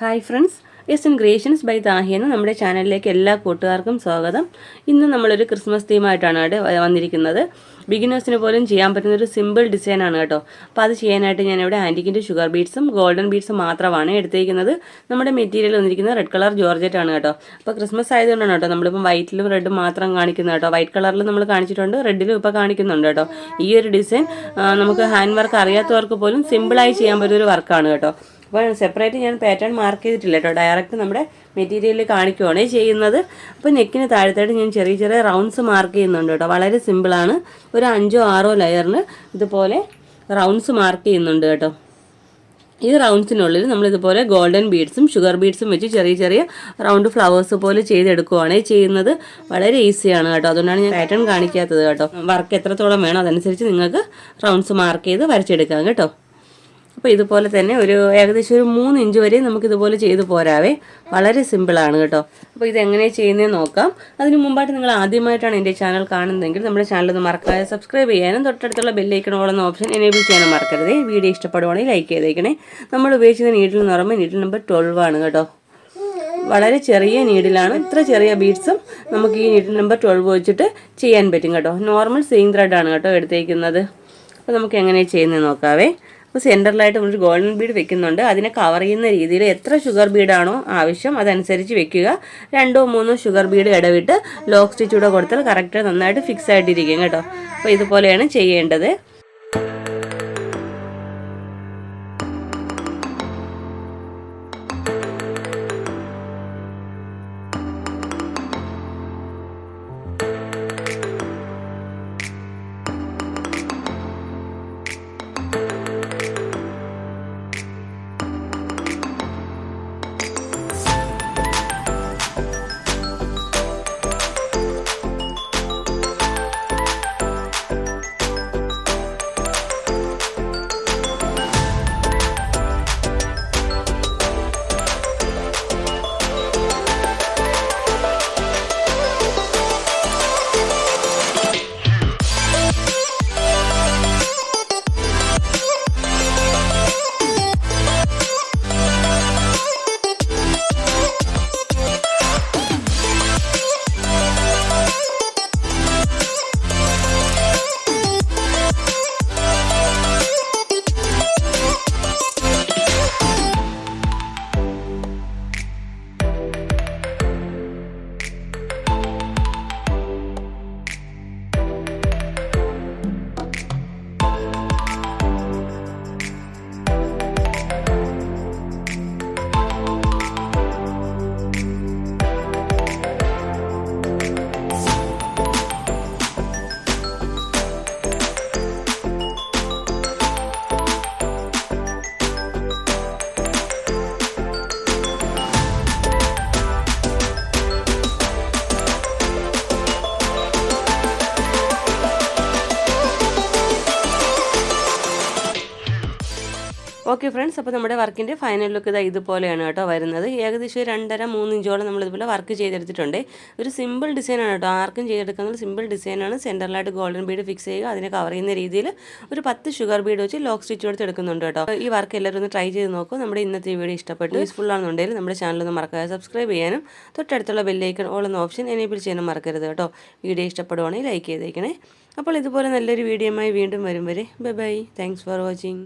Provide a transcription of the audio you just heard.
Hi friends S in creations by Thahi എന്ന നമ്മുടെ ചാനലിലേക്ക് എല്ലാ കൂട്ടുകാർക്കും സ്വാഗതം. ഇന്ന് നമ്മളൊരു ക്രിസ്മസ് തീമായിട്ടാണ് അവിടെ വന്നിരിക്കുന്നത്. ബിഗിനേഴ്സിന് പോലും ചെയ്യാൻ പറ്റുന്ന ഒരു സിമ്പിൾ ഡിസൈനാണ് കേട്ടോ. അപ്പോൾ അത് ചെയ്യാനായിട്ട് ഞാൻ ഇവിടെ ആന്റിക്കിന്റെ ഷുഗർ ബീഡ്സും ഗോൾഡൻ ബീഡ്സും മാത്രമാണ് എടുത്തേക്കുന്നത്. നമ്മുടെ മെറ്റീരിയൽ വന്നിരിക്കുന്നത് റെഡ് കളർ ജോർജറ്റ് ആണ് കേട്ടോ. അപ്പോൾ ക്രിസ്മസ് ആയതുകൊണ്ടാണ് കേട്ടോ നമ്മളിപ്പം വൈറ്റിലും റെഡും മാത്രം കാണിക്കുന്നത് കേട്ടോ. വൈറ്റ് കളറിൽ നമ്മൾ കാണിച്ചിട്ടുണ്ട് റെഡിലും ഇപ്പോൾ കാണിക്കുന്നുണ്ട് കേട്ടോ. ഈ ഒരു ഡിസൈൻ നമുക്ക് ഹാൻഡ് വർക്ക് അറിയാത്തവർക്ക് പോലും സിമ്പിളായി ചെയ്യാൻ പറ്റുന്ന ഒരു വർക്കാണ് കേട്ടോ. അപ്പോൾ സെപ്പറേറ്റ് ഞാൻ പാറ്റേൺ മാർക്ക് ചെയ്തിട്ടില്ല കേട്ടോ ഡയറക്റ്റ് നമ്മുടെ മെറ്റീരിയലിൽ കാണിക്കുവാണ് ചെയ്യുന്നത്. അപ്പോൾ നെക്കിന് താഴത്തായിട്ട് ഞാൻ ചെറിയ ചെറിയ റൗണ്ട്സ് മാർക്ക് ചെയ്യുന്നുണ്ട് കേട്ടോ വളരെ സിമ്പിളാണ് ഒരു അഞ്ചോ ആറോ ലെയറിന് ഇതുപോലെ റൗണ്ട്സ് മാർക്ക് ചെയ്യുന്നുണ്ട് കേട്ടോ ഈ റൗണ്ട്സിനുള്ളിൽ നമ്മളിതുപോലെ ഗോൾഡൻ ബീഡ്സും ഷുഗർ ബീഡ്സും വെച്ച് ചെറിയ ചെറിയ റൗണ്ട് ഫ്ലവേഴ്സ് പോലെ ചെയ്തെടുക്കുവാണ് ചെയ്യുന്നത്. വളരെ ഈസിയാണ് കേട്ടോ അതുകൊണ്ടാണ് ഞാൻ പാറ്റേൺ കാണിക്കാത്തത് കേട്ടോ വർക്ക് എത്രത്തോളം വേണം അതനുസരിച്ച് നിങ്ങൾക്ക് റൗണ്ട്സ് മാർക്ക് ചെയ്ത് വരച്ചെടുക്കാം കേട്ടോ. അപ്പോൾ ഇതുപോലെ തന്നെ ഒരു ഏകദേശം ഒരു മൂന്ന് ഇഞ്ച് വരെ നമുക്ക് ഇതുപോലെ ചെയ്ത് പോരാവേ. വളരെ സിമ്പിളാണ് കേട്ടോ. അപ്പോൾ ഇതെങ്ങനെ ചെയ്യുന്നതെന്ന് നോക്കാം. അതിന് മുമ്പായിട്ട് നിങ്ങൾ ആദ്യമായിട്ടാണ് എന്റെ ചാനൽ കാണുന്നതെങ്കിൽ നമ്മുടെ ചാനൽ ഒന്ന് മറക്കാതെ സബ്സ്ക്രൈബ് ചെയ്യാനും തൊട്ടടുത്തുള്ള ബെല്ലൈക്കണോളെന്ന ഓപ്ഷൻ എനേബിൾ ചെയ്യാനും മറക്കരുത്. വീഡിയോ ഇഷ്ടപ്പെടുവാണെങ്കിൽ ലൈക്ക് ചെയ്തേക്കണേ. നമ്മൾ ഉപയോഗിക്കുന്ന നീഡിൽ എന്ന് പറയുമ്പോൾ നീഡിൽ നമ്പർ ട്വൽവ് ആണ് കേട്ടോ. വളരെ ചെറിയ നീഡിലാണ് ഇത്ര ചെറിയ ബീഡ്സും നമുക്ക് ഈ നീഡിൽ നമ്പർ ട്വൽവ് വെച്ചിട്ട് ചെയ്യാൻ പറ്റും കേട്ടോ. നോർമൽ സെയിം ത്രെഡാണ് കേട്ടോ എടുത്തേക്കുന്നത്. അപ്പോൾ നമുക്ക് എങ്ങനെയാണ് ചെയ്യുന്നത് നോക്കാവേ. അപ്പോൾ സെന്ററിലായിട്ട് ഒരു ഗോൾഡൻ ബീഡ് വെക്കുന്നുണ്ട്. അതിനെ കവർ ചെയ്യുന്ന രീതിയിൽ എത്ര ഷുഗർ ബീഡാണോ ആവശ്യം അതനുസരിച്ച് വെക്കുക. രണ്ടോ മൂന്നോ ഷുഗർ ബീഡ് ഇടവിട്ട് ലോക്ക് സ്റ്റിച്ച് കൂടെ കൊടുത്താൽ കറക്റ്റ് നന്നായിട്ട് ഫിക്സ് ആയിട്ടിരിക്കും കേട്ടോ. അപ്പോൾ ഇതുപോലെയാണ് ചെയ്യേണ്ടത്. ഓക്കെ ഫ്രണ്ട്സ് അപ്പോൾ നമ്മുടെ വർക്കിന്റെ ഫൈനൽ ലുക്ക് ഇതാ ഇതുപോലെയാണ് കേട്ടോ വരുന്നത്. ഏകദേശം രണ്ടര മൂന്ന് ഇഞ്ചോളം നമ്മൾ ഇതുപോലെ വർക്ക് ചെയ്തെടുത്തിട്ടുണ്ട്. ഒരു സിമ്പിൾ ഡിസൈനാണ് കേട്ടോ. ആർക്കും ചെയ്തെടുക്കുന്നത് സിമ്പിൾ ഡിസൈനാണ് സെന്ററിലായിട്ട് ഗോൾഡൻ ബീഡ് ഫിക്സ് ചെയ്യുക. അതിനെ കവർ ചെയ്യുന്ന രീതിയിൽ ഒരു പത്ത് ഷുഗർ ബീഡ് വെച്ച് ലോക്ക് സ്റ്റിച്ച് കൊടുത്ത് എടുക്കുന്നുണ്ട് കേട്ടോ. ഈ വർക്ക് എല്ലാവരും ഒന്ന് ട്രൈ ചെയ്ത് നോക്കും. നമ്മുടെ ഇന്നത്തെ വീഡിയോ ഇഷ്ടപ്പെട്ടു യൂസ്ഫുൾ ആണെന്നുണ്ടെങ്കിൽ നമ്മുടെ ചാനൽ ഒന്ന് മറക്കാതെ സബ്സ്ക്രൈബ് ചെയ്യാനും തൊട്ടടുത്തുള്ള ബെല്ലൈക്കൺ ഓൾ എന്ന ഓപ്ഷൻ എനേബിൾ ചെയ്യാനും മറക്കരുത് കേട്ടോ. വീഡിയോ ഇഷ്ടപ്പെടുവാണെങ്കിൽ ലൈക്ക് ചെയ്തേക്കണേ. അപ്പോൾ ഇതുപോലെ നല്ലൊരു വീഡിയോയുമായി വീണ്ടും വരും വരെ. Bye bye thanks for watching